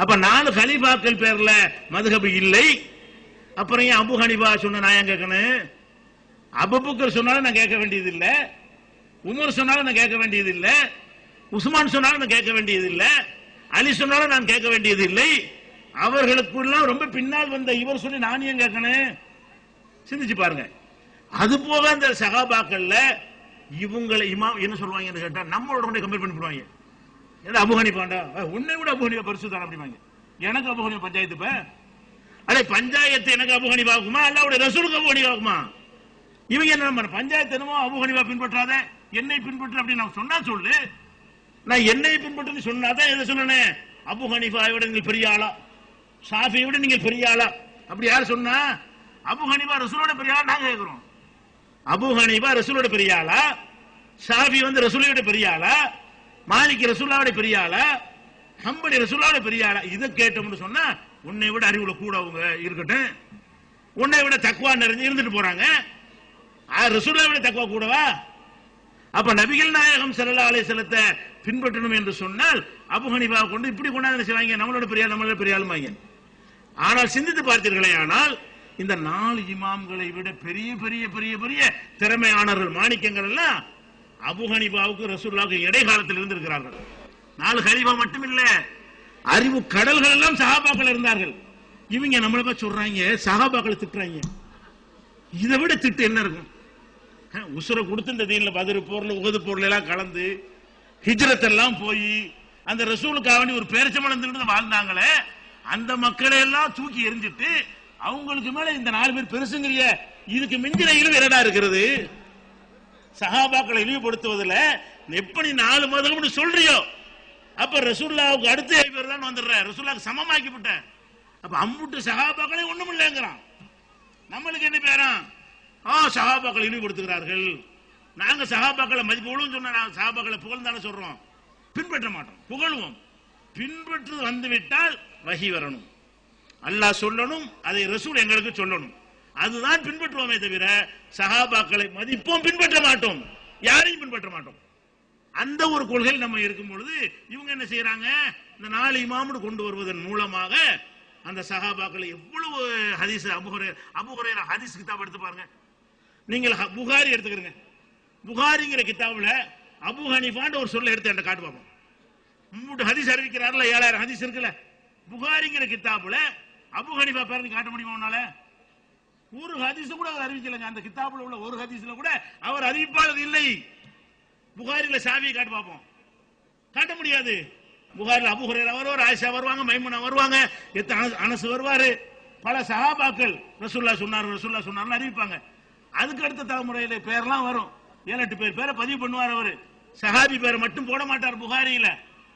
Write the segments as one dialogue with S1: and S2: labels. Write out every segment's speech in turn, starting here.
S1: அப்ப நாலு கலிபாக்கள் பேர்ல மதுகபு இல்லை. அப்புறம் ஏன் அபு ஹனிபா சொன்ன நான் ஏன் கேட்கணும்? அபுபக்கர் சொன்னாலும் நான் கேட்க வேண்டியது இல்ல உமர் சொன்னாலும் நான் கேட்க வேண்டியது இல்ல உஸ்மான் சொன்னாலும் நான் கேட்க வேண்டியது இல்ல அலி சொன்னாலும் நான் கேட்க வேண்டியது இல்லை அவர்களுக்குள்ள ரொம்ப பின்னால் வந்த இவர் சொல்லி நான் ஏன் கேட்கணும்? சிந்திச்சு பாருங்க. அது போக அந்த சகாபாக்கள்ல இவங்களை இமாம் என்ன சொல்லுவாங்கன்னு கேட்டா நம்மளோட கம்பேர் பண்ணி போடுவாங்க என்ன அபுகணிப்பாண்டா உன்னை விட அபுகணிப்பா பரிசு தான் அப்படிவாங்க எனக்கு அபுஹனிப்பா பஞ்சாயத்து இப்ப? அடே பஞ்சாயத்து எனக்கு அபுஹனிப்பா ஆகுமா அல்லாவுடைய ரசூலுக்கு அபுஹனிப்பா ஆகுமா இவங்க என்ன பண்ண பஞ்சாயத்து என்னமோ அபுகணிப்பா பின்பற்றாத என்னை பின்பற்று அப்படின்னு நான் சொன்னா சொல்லு. நான் என்னை பின்பற்றுன்னு சொன்னாதான் எதை சொல்லணும் அபு ஹனிஃபாவை விட நீங்கள் பெரிய ஆளா. ஷாஃபியை விட நீங்கள் பெரிய ஆளா. அப்படி யார் சொன்னா? அபு ஹனிஃபா ரசூலோட பெரிய ஆளா நாங்க கேட்கிறோம் அபு ஹனிஃபா ரசூலோட பெரிய ஆளா? ஷாஃபி வந்து ரசூலோட பெரிய ஆளா? மாலிக் ரசூல்லாவுடைய பெரிய ஆளா? ஹம்படி ரசூல்லாவுடைய பெரிய ஆளா? இதை கேட்டோம்னு சொன்னா உன்னை விட அறிவுல கூட அவங்க இருக்கட்டும். உன்னை விட தக்குவா நிறைஞ்சு இருந்துட்டு போறாங்க. ஆ, விட தக்குவா கூடவா? அப்ப நபிகள் நாயகம் ஸல்லல்லாஹு அலை வஸல்லத்தை பின்பற்றணும் என்று சொன்னால் அபுஹனிபா கொண்டு இப்படி கொண்டாந்து செய்வாங்க? நம்மளோட பெரிய நம்மளோட பெரிய ஆளுமாங்க ஆனால் சிந்தித்து பார்த்தீர்களே ஆனால் இந்த நாலு இமாம்களை விட பெரிய பெரிய பெரிய பெரிய திறமையானவர்கள் மாணிக்கங்கள் எல்லாம் அபு ஹனிபாவுக்கு ரசூலுல்லாவுக்கு இடைக்காலத்தில் இருந்திருக்கிறார்கள். நாலு ஹரிபா மட்டும் இல்ல அறிவு கடல்கள் எல்லாம் சகாபாக்கள் இருந்தார்கள். இவங்க நம்மள போய் சொல்றாங்க சஹாபாக்களை திட்டுறாங்க. இதை விட திட்டு என்ன இருக்கும்? உசுரை கொடுத்து இந்த தீன்ல பதிரு போர்ல உகது போர்ல எல்லாம் கலந்து ஹிஜ்ரத் எல்லாம் போய் அந்த ரசூலுக்காக வேண்டி ஒரு பேரிச்சம்பளம் தின்னு வாழ்ந்தாங்களே அந்த மக்களை எல்லாம் தூக்கி எரிஞ்சிட்டு அவங்களுக்கு மேல இந்த நாலு பேர் பெருசுங்கிறிய இதுக்கு மிஞ்சின இழிவு என்னடா இருக்கிறது? சஹாபாக்களை இழிவுபடுத்துவதில் எப்படி நாலு மதம்னு சொல்றியோ அப்ப ரசூல்லாவுக்கு அடுத்த பேர் தான் வந்துடுற ரசூல்லாவுக்கு சமமாக்கி விட்ட அப்ப அம்முட்டு சஹாபாக்களே ஒண்ணும் இல்லைங்கிறான். நம்மளுக்கு என்ன பேராம் ஆ சகாபாக்களை இழிவுபடுத்துகிறார்கள். நாங்க சஹாபாக்களை மதிப்புகளும் சொன்ன நாங்க சஹாபாக்களை புகழ்ந்தானே சொல்றோம். பின்பற்ற மாட்டோம் புகழ்வோம். பின்பற்று வந்துவிட்டால் வகி வரணும். அல்லாஹ் சொல்லணும் அதை ரசூல் எங்களுக்கு சொல்லணும். அதுதான் பின்பற்றுவோமே தவிர சகாபாக்களை மதிப்போம் பின்பற்ற மாட்டோம். யாரையும் பின்பற்ற மாட்டோம். அந்த ஒரு கொள்கையில் நம்ம இருக்கும் பொழுது இவங்க என்ன செய்யறாங்க இந்த நாலு இமாமுடு கொண்டு வருவதன் மூலமாக அந்த சகாபாக்கள் எவ்வளவு ஹதீஸ் அபுஹரே அபுஹரே ஹதீஸ் கிதாப் எடுத்து பாருங்க. நீங்கள் ஹ- புகாரி எடுத்துக்கிறீங்க புகாரிங்கிற கிதாபில் அபு ஹனிஃபான்னு ஒரு சொல்ல எடுத்து என்கிட்ட காட்டு பார்ப்போம் மூணு ஹதீஸ் அறிவிக்கிறாருல ஏழாயிரம் ஹதீஸ் இருக்குல்ல. புகாரிங்கிற கிதாபுல அபு ஹனிஃபா பேருந்து காட்ட முடியுமா உன்னால? ஒரு ஹதீஸ் கூட அவர் அறிவிக்கலங்க. அந்த கிதாபுல உள்ள ஒரு ஹதீஸ்ல கூட அவர் அறிவிப்பாளர் இல்லை. புகாரில சாவியை காட்டு பார்ப்போம். காட்ட முடியாது. புகாரில் அபு ஹுரைரா வருவார் ஆயிஷா வருவாங்க மைமுனா வருவாங்க எத்த அனசு வருவாரு. பல சஹாபாக்கள் ரசுல்லா சொன்னார் ரசுல்லா சொன்னார்னு அறிவிப்பாங்க. அதுக்கு அடுத்த தலைமுறையில பேர்லாம் வரும். ஏழு எட்டு பேர் பேரை பதிவு பண்ணுவார் அவரு. சஹாபி பேரை மட்டும் போட மாட்டார் புகாரியில.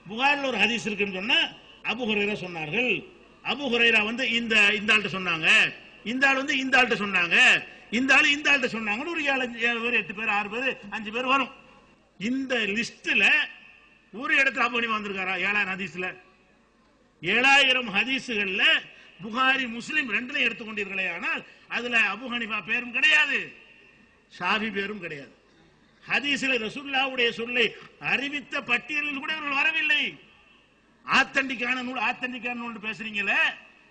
S1: புகாரில் ஒரு ஹதீஸ் இருக்குன்னு சொன்னா அபு ஹுரைரா சொன்னார்கள். அபு ஹுரைரா வந்து இந்த இந்த ஆள்கிட்ட சொன்னாங்க. இந்த ஆள் வந்து இந்த ஆள்கிட்ட சொன்னாங்க. இந்த ஆள் இந்த ஆள்கிட்ட சொன்னாங்கன்னு ஒரு ஏழு ஏழு பேர் எட்டு பேர் ஆறு பேர் அஞ்சு பேர் வரும். இந்த லிஸ்ட்ல ஒரு இடத்துல அபு வந்திருக்காரா? ஏழாயிரம் ஹதீஸ்ல. ஏழாயிரம் ஹதீஸுகள்ல புகாரி முஸ்லிம் ரெண்டுலையும் எடுத்துக்கொண்டீர்களே ஆனால் அதுல அபு ஹனிஃபா பேரும் கிடையாது. ஷாஃபி பேரும் கிடையாது. ஹதீஸ்ல ரசுல்லாவுடைய சொல்லை அறிவித்த பட்டியலில் கூட இவர்கள் வரவில்லை. ஆத்தண்டிக்கான நூல் ஆத்தண்டிக்கான நூல் பேசுறீங்களே?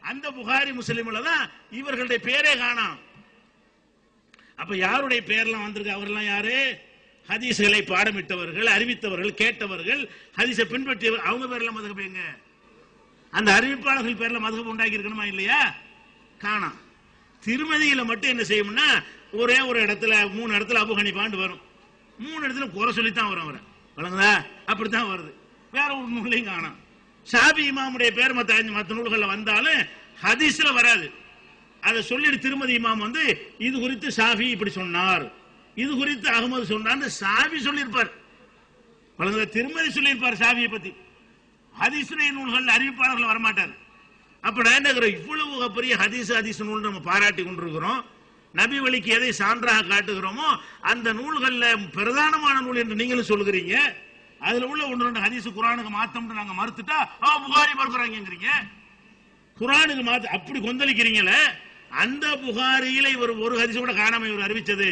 S1: அந்த புகாரி முஸ்லீம்ல தான் இவர்களுடைய பேரே காணாம். அப்ப யாருடைய பேர்லாம் வந்திருக்கு? அவர்லாம் யாரு? ஹதீஸ்களை பாடமிட்டவர்கள் அறிவித்தவர்கள் கேட்டவர்கள் ஹதீஸை பின்பற்றியவர் அவங்க பேர்ல மதுகப் எங்க? அந்த அறிவிப்பாளர்கள் பேர்ல மதுகப் உண்டாக்கி இருக்கணுமா இல்லையா? காணாம். திருமதியில மட்டும் என்ன செய்யும்னா ஒரே ஒரு இடத்துல மூணு இடத்துல அபு பாண்டு வரும். மூணு இடத்துல குறை சொல்லித்தான் வரும் அவரை. வழங்குதா அப்படித்தான் வருது. வேற ஒரு நூலையும் காணாம். ஷாபி இமாமுடைய பேர் மற்ற ஐந்து மற்ற நூல்களில் வந்தாலும் ஹதீஸ்ல வராது. அதை சொல்லிட்டு திருமதி இமாம் வந்து இது குறித்து ஷாஃபி இப்படி சொன்னார். இது குறித்து அகமது சொன்னார்னு ஷாஃபி சொல்லியிருப்பார். பல திருமதி சொல்லியிருப்பார் ஷாஃபியை பற்றி ஹதீசுடைய நூல்கள் அறிவிப்பாளர்கள் வரமாட்டார். அப்ப நான் என்ன இவ்வளவு பெரிய ஹதீஸ் ஹதீஸ் நூல் நம்ம பாராட்டி கொண்டிருக்கிறோம். நபி வழிக்கு எதை சான்றாக காட்டுகிறோமோ அந்த நூல்களில் பிரதானமான நூல் என்று நீங்களும் சொல்லுகிறீங்க. அதுல உள்ள ஒன்று ரெண்டு ஹதீஸ் குரானுக்கு மாத்தம்னு நாங்க மறுத்துட்டா ஆ புகாரி மறுக்கிறாங்கிறீங்க குரானுக்கு மாத்த அப்படி கொந்தளிக்கிறீங்களே அந்த புகாரியில இவர் ஒரு ஹதீஸ் கூட காணாம இவர் அறிவிச்சது.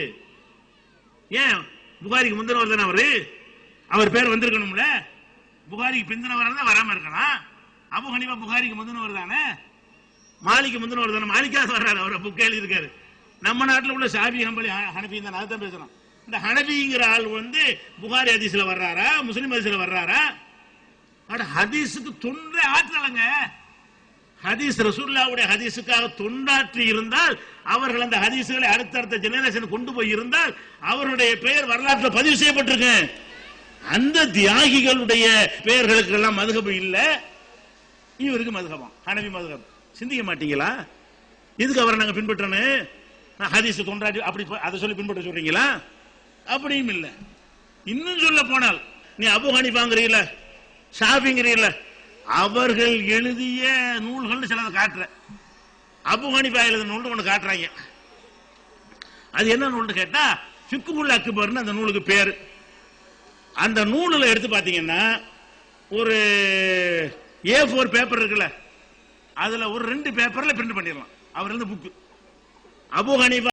S1: ஏன்? புகாரிக்கு முந்தினவர் தானே அவரு? அவர் பேர் வந்திருக்கணும்ல? புகாரிக்கு பிந்தினவர் தான் வராம இருக்கலாம். அபு ஹனிபா புகாரிக்கு முந்தினவர் தானே? மாலிக்கு முந்தினவர் தானே? மாலிக்காக வர்றாரு அவர் புக் எழுதியிருக்காரு நம்ம நாட்டில் உள்ள ஷாபி ஹம்பலி ஹ- ஹனஃபி தான் அதுதான் பேசுறோம். இந்த ஹனபிங்கிற ஆள் வந்து புகாரி ஹதீஸ்ல வர்றாரா முஸ்லீம் ஹதீஸ்ல வர்றாரா? அட ஹதீஸுக்கு தொண்டை ஆற்றலங்க. ஹதீஸ் ரசூல்லாவுடைய ஹதீஸுக்காக தொண்டாற்றி இருந்தால் அவர்கள் அந்த ஹதீஸுகளை அடுத்தடுத்த ஜெனரேஷன் கொண்டு போய் இருந்தால் அவருடைய பெயர் வரலாற்றில் பதிவு செய்யப்பட்டிருக்கு. அந்த தியாகிகளுடைய பெயர்களுக்கு எல்லாம் மதுகபு இல்ல. இவருக்கு மதுகபம் ஹனவி மதுகபம் சிந்திக்க மாட்டீங்களா? இதுக்கு அவரை நாங்க பின்பற்றணும்? நான் ஹதீஸ் தொண்டாட்டி அப்படி அதை சொல்லி பின்பற்ற சொல்றீங்களா? அப்படியும் இல்ல. இன்னும் சொல்ல போனால் நீ அபு ஹனிஃபாங்கிறீல ஷாஃபிங்கிறீல அவர்கள் எழுதிய நூல்கள் சிலதை காட்டுற. அபு ஹனிஃபா எழுதின நூல் ஒன்று காட்டுறாங்க. அது என்ன நூல்னு கேட்டா ஃபிக்குல் அக்பர்னு அந்த நூலுக்கு பேர். அந்த நூலில் எடுத்து பார்த்தீங்கன்னா ஒரு ஏ ஃபோர் பேப்பர் இருக்குல்ல அதுல ஒரு ரெண்டு பேப்பர்ல பிரிண்ட் பண்ணிடலாம். அவர் இருந்து புக்கு அபு ஹனிபா